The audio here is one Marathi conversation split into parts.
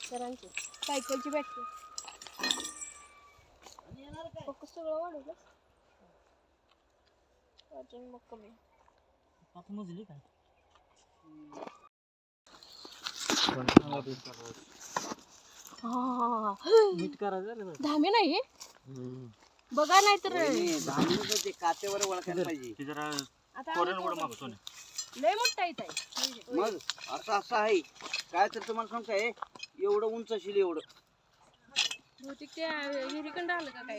सरांची. सायकलची बॅटरी फोकस सगळं वाढवलं. चार्जिंग मग कमी. आता मोजली काय हा. नीट करायचं रे जरा. धामी नाही? बघा नाही तर ते काचेवर ओळखायला पाहिजे. आता मागतो ना. लय मोठा येत आहे मग असं असं आहे. काय तर तुम्हाला सांगताय एवढं उंच असेल एवढं. बहुतेक ते हिरीकडं आलं का काय.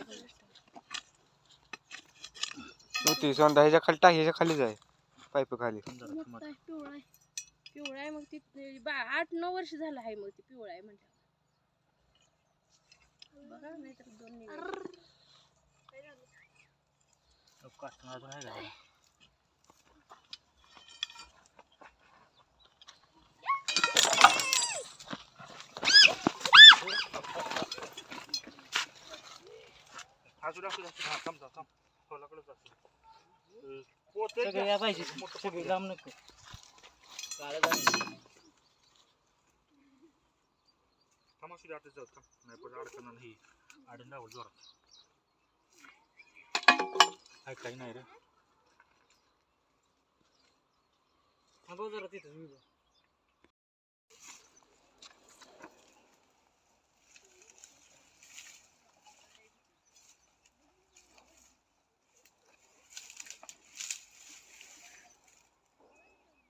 होती सोंदा ह्याच्या खाली टाक ह्याच्या खालीच आहे. पाईप खाली. मोठा आहे पिवळा आहे. पिवळा आहे मग ती ते बा आठ नऊ वर्ष झालं आहे मग ती पिवळा आहे म्हटलं. बघा नाहीतर दोन निघाले. कास्टमर अजून आहे का असू दे असू दे असू दे. हा, थांब थांब थांब दे. अं, पोते सगळे. या पाहिजे सगळे. लांब नको थांब असू दे आता जाऊ थांब नाही पण अडचण नाही आडून लावल जोरात काय काही नाही रे थांबव जरा तिथं मी बघ.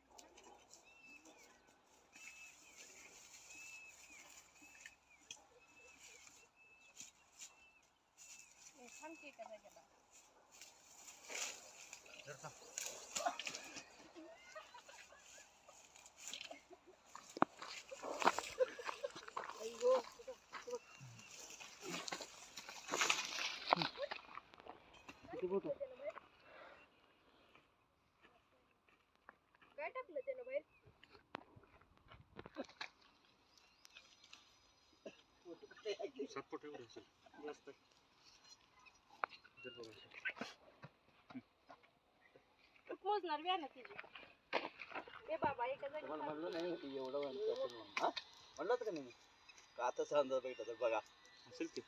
थांब की एका जागेला. जरा थांब. काय टाकलं त्यानं बाहेर सात फूट एवढे असेल जास्त मोजणार व्या ना तिची ए बाबा एका जागी तुम्हाला म्हणलं नाही एवढं उंच असेल म्हणून. हा? म्हणलं होतं का नाही का आता अंदाज भेटत तर बघा असेल की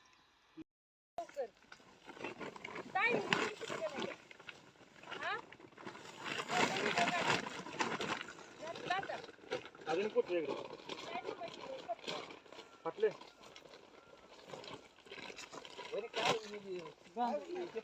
काय किती केलं ते? हा? घातलं आता. अजून कुठे इकडे काय ते. फाटले बरे काय हे- हे-